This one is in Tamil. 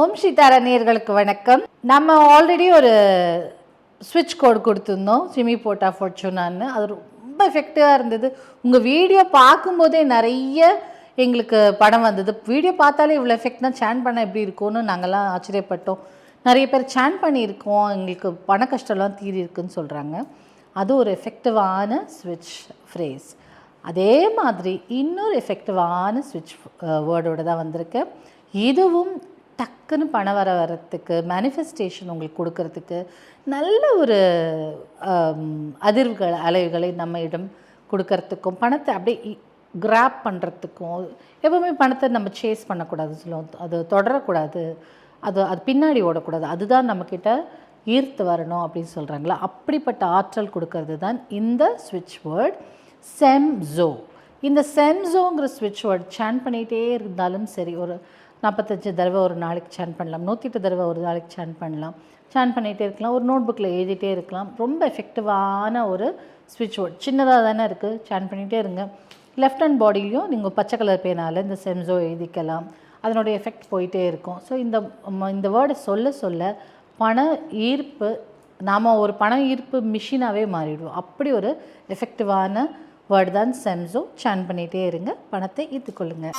ஓம் சீதாரா நேர்களுக்கு வணக்கம். நம்ம ஆல்ரெடி ஒரு ஸ்விட்ச் கோடு கொடுத்துருந்தோம் சிமி போட்டா ஃபோர்ச்சுனான்னு அது ரொம்ப எஃபெக்டிவாக இருந்தது. உங்கள் வீடியோ பார்க்கும்போதே நிறைய எங்களுக்கு படம் வந்தது. வீடியோ பார்த்தாலே இவ்வளோ எஃபெக்ட்னா சேன் பண்ண எப்படி இருக்கும்னு நாங்கள்லாம் ஆச்சரியப்பட்டோம். நிறைய பேர் சேன் பண்ணியிருக்கோம். எங்களுக்கு பண கஷ்டம்லாம் தீரி இருக்குன்னு சொல்கிறாங்க அது ஒரு எஃபெக்டிவான ஸ்விட்ச் ஃப்ரேஸ் அதே மாதிரி இன்னொரு எஃபெக்டிவான ஸ்விட்ச் வேர்டோட தான் வந்திருக்கு. இதுவும் டக்குன்னு பணம் வர வரத்துக்கு மேனிஃபெஸ்டேஷன் உங்களுக்கு கொடுக்கறதுக்கு நல்ல ஒரு அதிர்வுகள் அலைவுகளை நம்ம இடம் கொடுக்கறதுக்கும் பணத்தை அப்படியே கிராப் பண்ணுறதுக்கும் எப்பவுமே பணத்தை நம்ம சேஸ் பண்ணக்கூடாதுன்னு சொல்லுவோம். அது தொடரக்கூடாது. அது அது பின்னாடி ஓடக்கூடாது. அதுதான் நம்மக்கிட்ட ஈர்த்து வரணும் அப்படின்னு சொல்கிறாங்களா அப்படிப்பட்ட ஆற்றல் கொடுக்கறது தான் இந்த ஸ்விட்ச் வேர்ட் செம்ஸோ இந்த செம்ஸோங்கிற ஸ்விட்ச் வேர்ட் சேன் பண்ணிகிட்டே இருந்தாலும் சரி ஒரு நாற்பத்தஞ்சு தடவை ஒரு நாளைக்கு சேன் பண்ணலாம். நூற்றிட்டு தடவை ஒரு நாளைக்கு சேன் பண்ணலாம். சேன் பண்ணிகிட்டே இருக்கலாம். ஒரு நோட் புக்கில் எழுதிட்டே இருக்கலாம். ரொம்ப எஃபெக்டிவான ஒரு ஸ்விட்ச் வேர்ட் சின்னதாக தானே இருக்குது சேன் பண்ணிகிட்டே இருங்க. லெஃப்ட் ஹேண்ட் பாடியிலையும் நீங்கள் பச்சை கலர் பேனால் இந்த செம்ஸோ எழுதிக்கலாம். அதனுடைய எஃபெக்ட் போயிட்டே இருக்கும். ஸோ இந்த இந்த வேர்டை சொல்ல சொல்ல பண ஈர்ப்பு நாம் ஒரு பண ஈர்ப்பு மிஷினாகவே மாறிடுவோம். அப்படி ஒரு எஃபெக்டிவான வேர்டு தான் செம்ஸோ சேன் பண்ணிகிட்டே இருங்க. பணத்தை ஈர்த்துக்கொள்ளுங்கள்